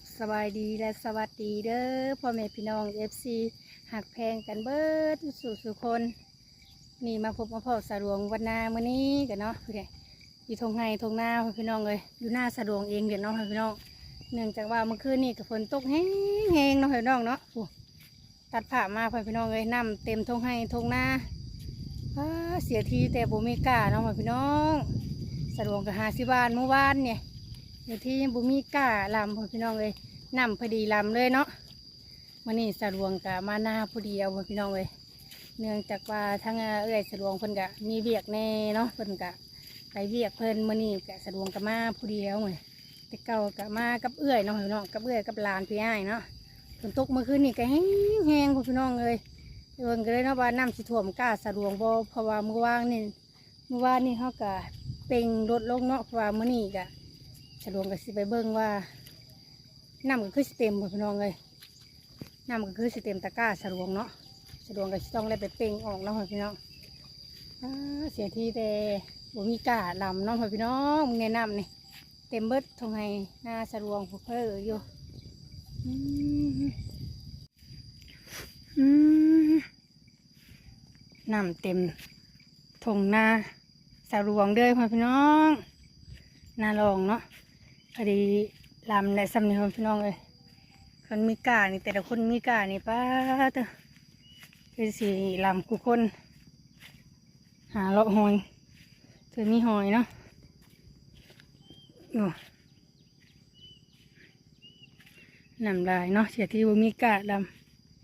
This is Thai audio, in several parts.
บสบายดีและสวัสดีเด้อพ่อแม่พี่น้องเอฟซีหักแพงกันเบิดสู่สุคนนี่มาพบมาพ่อสะดวงวันนามื้อนี้กันเนาะพี่อยู่ทงไห้ทงนาพี่น้องเลยอยู่หน้าสะดวงเองเดี๋ยวเนาะพี่น้องเนื่องจากว่าเมื่อคืนนี่กับฝนตกแห้งแห้งๆเนาะพี่น้องเนาะตัดผ้ามาพ่อพี่น้องเลยน้ำเต็มทงไห้ทงนาอ้าเสียทีแต่บ่มีกล้าเนาะพี่น้อง สะดวงกับหาสิบานเมื่อวานเนี่ย อยู่ที่บุมีก้าลำพ่อพี่น้องเลยนำพอดีลำเลยเนาะมันนี่สะดวงกะมาหน้าพอดีเอาพ่อพี่น้องเลยเนื่องจากว่าทั้งเอ้อยสะดวงเพิ่นกะมีเบียกแน่เนาะเพิ่นกะไปเบียกเพิ่นมื่อนี่กะสะดวงกะมาพอดีเอาไงแต่เก่ากะมากับเอื้อยเนาะพี่น้องกับเอื้อยกับลานพี่อ้ายเนาะฝนตกเมื่อคืนนี่ก็แห้งแห้งพ่อพี่น้องเลยเอินก็เลยเนาะว่าน้ำสิท่วมก้าสะดวงบ่เพราะว่าเมื่อวานนี่เมื่อวานนี่เขากะเป่งลดลงเนาะเพราะว่ามื่อนี่กะ สะดวกก็สิไปเบิ่งว่าน้ำก็คือสเต็มพี่น้องเลยน้ำก็คือสเต็มตะกร้าสะดวกเนาะสะดวกก็ต้องได้ไปเป่งออกเนาะพี่น้องเสียทีแต่บ่มีกาลำเนาะพี่น้องมึงแนะนำนี่เต็มเบิดทงไห้หน้าสะดวกพวกเพื่ออยู่น้ำเต็มทงหน้าสะดวกเด้อพี่น้องนาลองเนาะ พอดีลำในสำเนียงพี่น้องเลยคนมีกานี่แต่ละคนมีกานี่ป้าเตอคือสีลำกูคน หาเลาะหอยเธอมีหอยเนาะโอ้น้ำลายเนาะเสียที่บ่มีกาล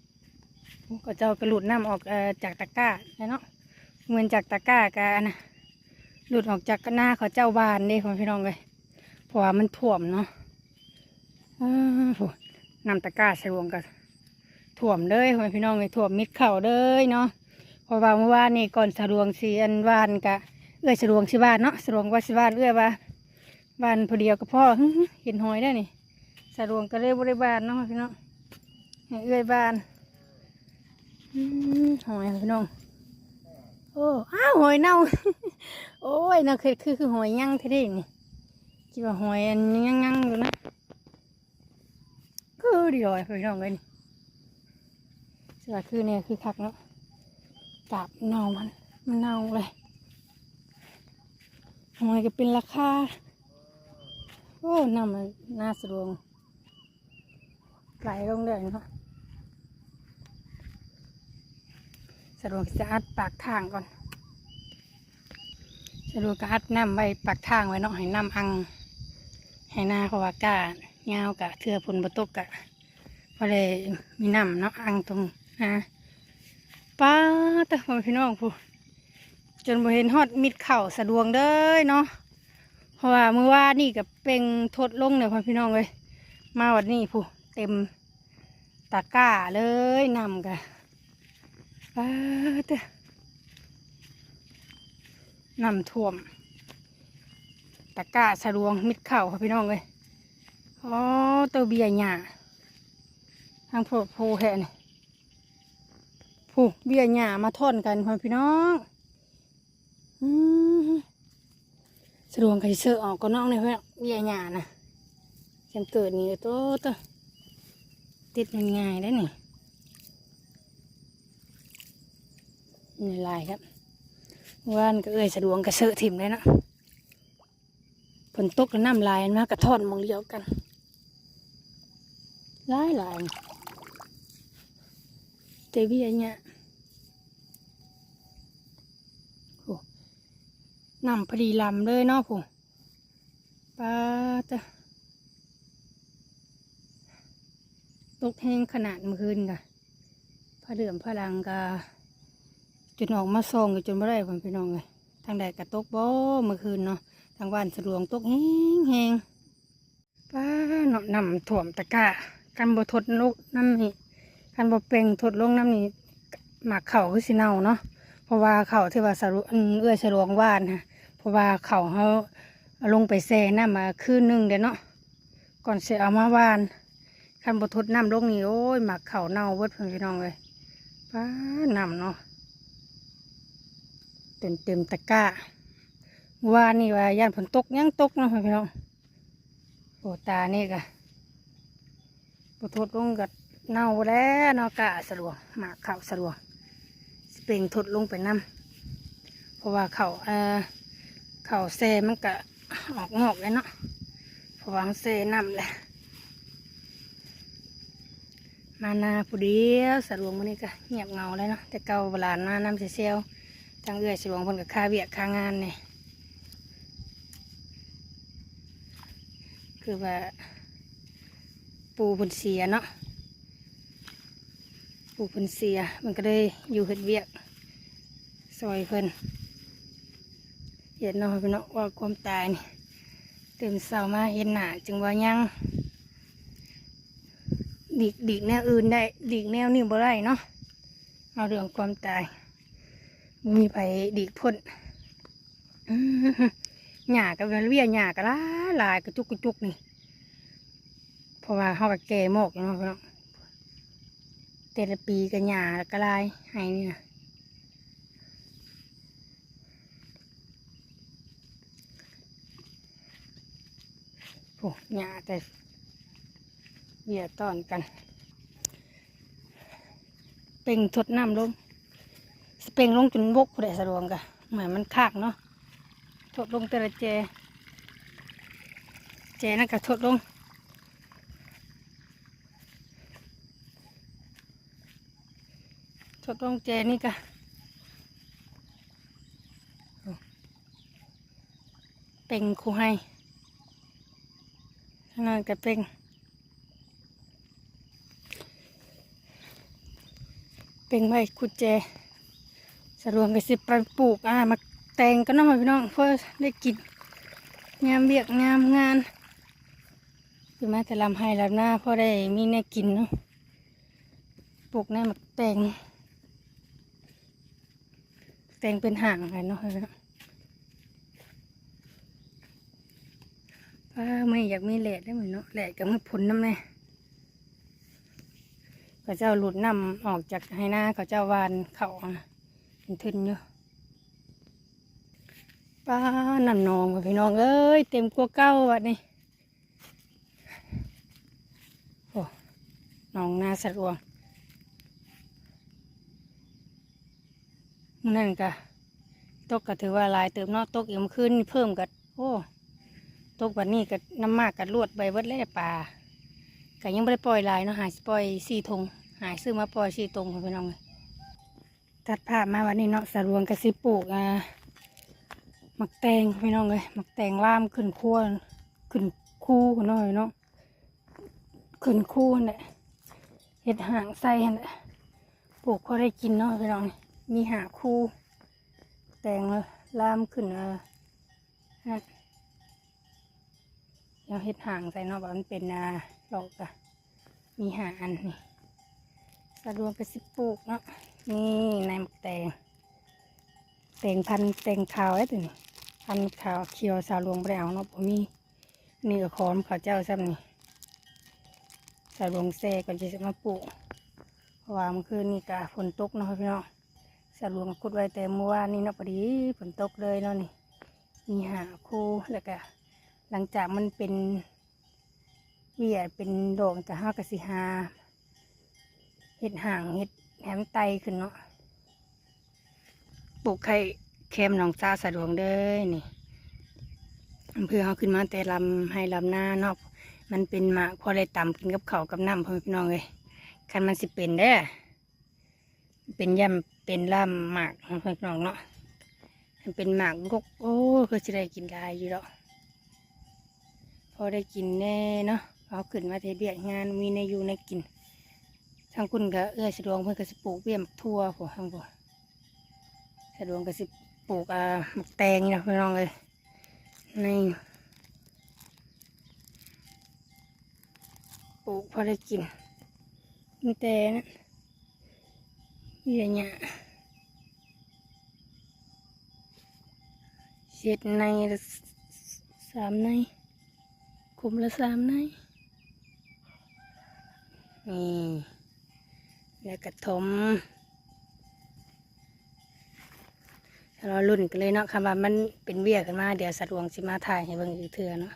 ำโอ้ก็เจ้ากระหลุดน้ำออกจากตะกร้าแล้วเนาะเหมือนจากตะกร้ากันนะหลุดออกจากหน้าเขาเจ้าบานเด้พ่อพี่น้องเลย ราะว่ามันท่วมเนาะอ้าวโหนำตะกร้าใส่วงกันท่วมเลยพี่น้องเลยท่วมมิดเข่าเลยเนาะเพราะว่าเมื่อวานนี่ก่อนสะดวงสีอันวานกะเอื้อยสะดวงสิบ้านเนาะสะดวงว่าสิบ้านเอื้อยว่าบ้านพอเดียวกับพ่อเห็นหอยได้นี่สะดวงก็เลยบริบานเนาะพี่น้องเอื้อยบานอืมหอยพี่น้องโอ้อ้าวหอยเน่าโอ้ยน่าคือคือหอยยั่งเท่ด้นี่ คิดว่าหอยอันยังยังอยู่นะคือดีเลยพี่น้องเลยนี่สว่าคือเนี่ยคือคักเนาะจับเน่ามันมันเน่าเลยหอยก็เป็นราคาโอ้น้ำมันน่าสะดวกไหลลงเลยเนาะสะดวกจะอัดปากทางก่อนจะดูกระอัดน้ำไว้ปักทางไว้เนาะให้น้ำอัง ให้หน้าเขาว่ากาเงาวกะเทือผลบตกกะพอเลยมีน้ำเนาะอังตรงนะป้าตะพี่น้องผู้จนบ่เห็นฮอดมิดเข่าสะดวงเด้อเนาะเพราะว่าเมื่อวานนี่กับเป็นทดลงเนี่ยพ่อพี่น้องเลยมาวันนี้ผู้เต็มตะก้าเลยนำกะป้าตะน้ำท่วม ตะกร้าสะดวงมิดเข่าค่ะพี่น้องเลยอ๋อตัวเบียร์หยาทางโพดโพแห่นี่ผู้เบียร์หยามาท่อนกันค่ะพี่น้องอืมสะดวงกันเสือออกก็น้องเลยเพื่อนเบียร์หยานะฉันเกิดนี่โตโตติดง่ายๆได้นี่นี่ลายครับว่านก็เอ้ยสะดวงกระเสือถิ่มเลยเนาะ ฝนตกแล้วน้ำลายมากระท่อนมองเดียวกันหลายหลายเจวียเนี่ยโอ้น้ำพอดีลำเลยเนาะผู้ป้าตะตกแห้งขนาดเมื่อคืนกะพระเดือมพระลังกะจนออกมาซองจนไม่ได้ผมพี่น้องเลยทางใดกระตกบ่เมื่อคืนเนาะ ทางบ้านสะดวงตกแห้งแห้งป้าเนาะนำถ่วมตะกร้ากันบ่ทดลกน้ำนี่กันบ่เป่งทดลงน้ำนี่หมักเข่าคือสิเน่าเนาะเพราะว่าเข่าที่ว่าสะดวกอันเอื้อสะดวกว่านฮะเพราะว่าเข่าเขาลงไปแช่น้ำมาคืนหนึงเดี๋ยวเนาะก่อนเสียเอามาว่านคันบทดน้ำลงนี่โอ้ยหมักเข่าเน่าเบิดเพิ่นพี่น้องเลยป้าน้ำเนาะเต็มเต็มตะกร้า ว่านี่ว่าย่านฝนตกยังตกเนาะพี่น้องโอ้ตานี่กะบ่ทดลงกับเน่าแล้วเนาะกะสะดวกหมากเข่าสะดวกสเปร่งทดลงไปน้ำเพราะว่าเข่าเอ่อเข่าเซมันกะออกงอกเลยเนาะเพราะว่ามันเซน้ำแหละมานาผู้เดียวสะดวกมื้อนี้ก็เงียบเงาเลยเนาะแต่เก่าเวลามาน้ำเซลทางเอื้อยสะดวกเพิ่นกับค่าเวียกค่างานเนี่ย คือว่า ปูเพิ่นเสียเนาะปูเพิ่นเสียมันก็เลยอยู่เฮ็ดเวียกซอยเพิ่นเห็นเนาะพี่เนาะว่าความตายนี่ตื่นเช้ามาเห็นหนาจึงว่ายังดีกดีกแนวอื่นได้ดีกแนวนี้บ่ได้เนาะเอาเรื่องความตายมีไผดีกพ้น หญ้ากับเวียหญ้าก็หลายหลายกระจุกกระจุกนี่เพราะว่าเขากับแก่หมกอยู่เนาะพี่น้องแต่ละปีก็หญ้าก็ลายให้นี่นะโอ้หญ้าแต่เบียต้อนกัน เป่งทดน้ำลงเป่งลงจนบกผู้ใดสะดวกกะเหมือนมันคากเนาะ ทดลงแต่ละเจเจนั่นก็ทดลงทดลงเจนี่กะเป็งคูให้ข้างหน้าก็เป็งเป็งไว้คุดเจสรวงก็สิปปลูกอ่ามา แต่งกันเน้องพี่น้องเพื่อได้กินงามเบียกงามงานคือมาแต่ลำให้ลำหน้าเพราะได้มีแน่กินเนาะปลูกแน่มาแตงแตงเป็นห่างไงเนาะป้าไม่อยากมีแหลดได้เหมือนเนาะแหลดกับมือผลน้ำแน่เขาเจ้าหลุดนำออกจากให้หน้าเขาเจ้าวานเขาเป็นทึนอยู่ ป้าน้ำนองวะพี่น้องเอ้ยเต็มกัวเก้าวัดนี่โอ้น้องนาสะดวงนั่นก็ตกก็ถือว่าลายเติมนาะตกอีกเมื่อคืนนี่เพิ่มกัโอ้ตกวันนี้ก็น้ำมากกัลวดใบเบิดแล้วป่าก็ยังไม่ได้ปล่อยลายเนาะหายปล่อยสี่ทงหายซื้อมาปล่อยสี่ทงพี่น้องเลยตัดภาพมาวันนี้เนาะสรวงกระสิปลูกอ่า หมักแตงพี่น้องเลยหมักแตงล่ามขึ้นขั้วขึ้นคู่กันหน่อยเนาะขึ้นคู่นั่นแหละเห็ดหางไส้นั่นแหละปลูกพอได้กินเนาะพี่น้องมีหาคู่ แต่งล่ามขึ้นเออนั่นเดี๋ยวเฮ็ดหางใส่เนาะว่ามันเป็นนาหลอกอะมีหาอันนี่สะดวกไปสิปลูกเนาะนี่ในหมักแตงแตงพันแตงขาวไอ้ตัวนี้ พันขาวเขียวสาวหลวงไปเอาเนาะผมมีนี่ก็ขอมเขาเจ้าซ้ำนี่สาวหลวงแซ่ก่อนจะมาปลูกเพราะว่าเมื่อคืนนี่กะฝนตกเนาะพี่น้องสรวงคุดไว้แต่เมื่อวานนี้เนาะพอดีฝนตกเลยเนาะนี่มีหาคู่แล้วก็หลังจากมันเป็นเวียเป็นโด่งจะห้ากสิหาเห็ดห่างเห็ดแหมไตขึ้นเนาะปลูกไข่ เค็มหนองซาสะดวงเด้อนี่เพื่อเขาขึ้นมาแต่ลำให้ลำหน้าเนาะมันเป็นหมากพอได้ต่ำกินกับเขากับน้ำพ่อพี่น้องเลยคันมันสิเป็นเด้อเป็นย่ำเป็นล่ำหมากของพี่น้องเนาะมันเป็นหมากกกโอ้ก็จะได้กินได้อยู่แล้วพอได้กินแน่เนาะเอาขึ้นมาเทเบียงานมีในอยู่ในกินทางคุณก็เอื้อสะดวงเพื่อนก็สิปลูกเบี้ยมักทั่วผมทางผมสะดวงก็สิ ปลูกอ่าหมกแตงนี่นะพี่น้องเลยในปลูกพอได้กินมีแต่นะเยี่ยเนี่ยเจ็ดในสามในคุมละสามในนี่แล้วกระทม เรารุ่นกันเลยเนาะคำว่ามันเป็นเวียกันมาเดี๋ยวสัตว์วงสิมาถ่ายให้เบิ่งอีกเทือเนาะ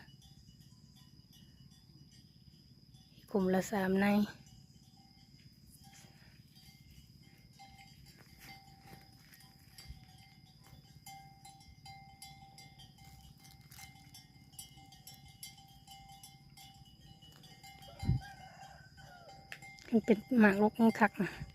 กลุ่มละสามในมันเป็นหมากลุกคักนะ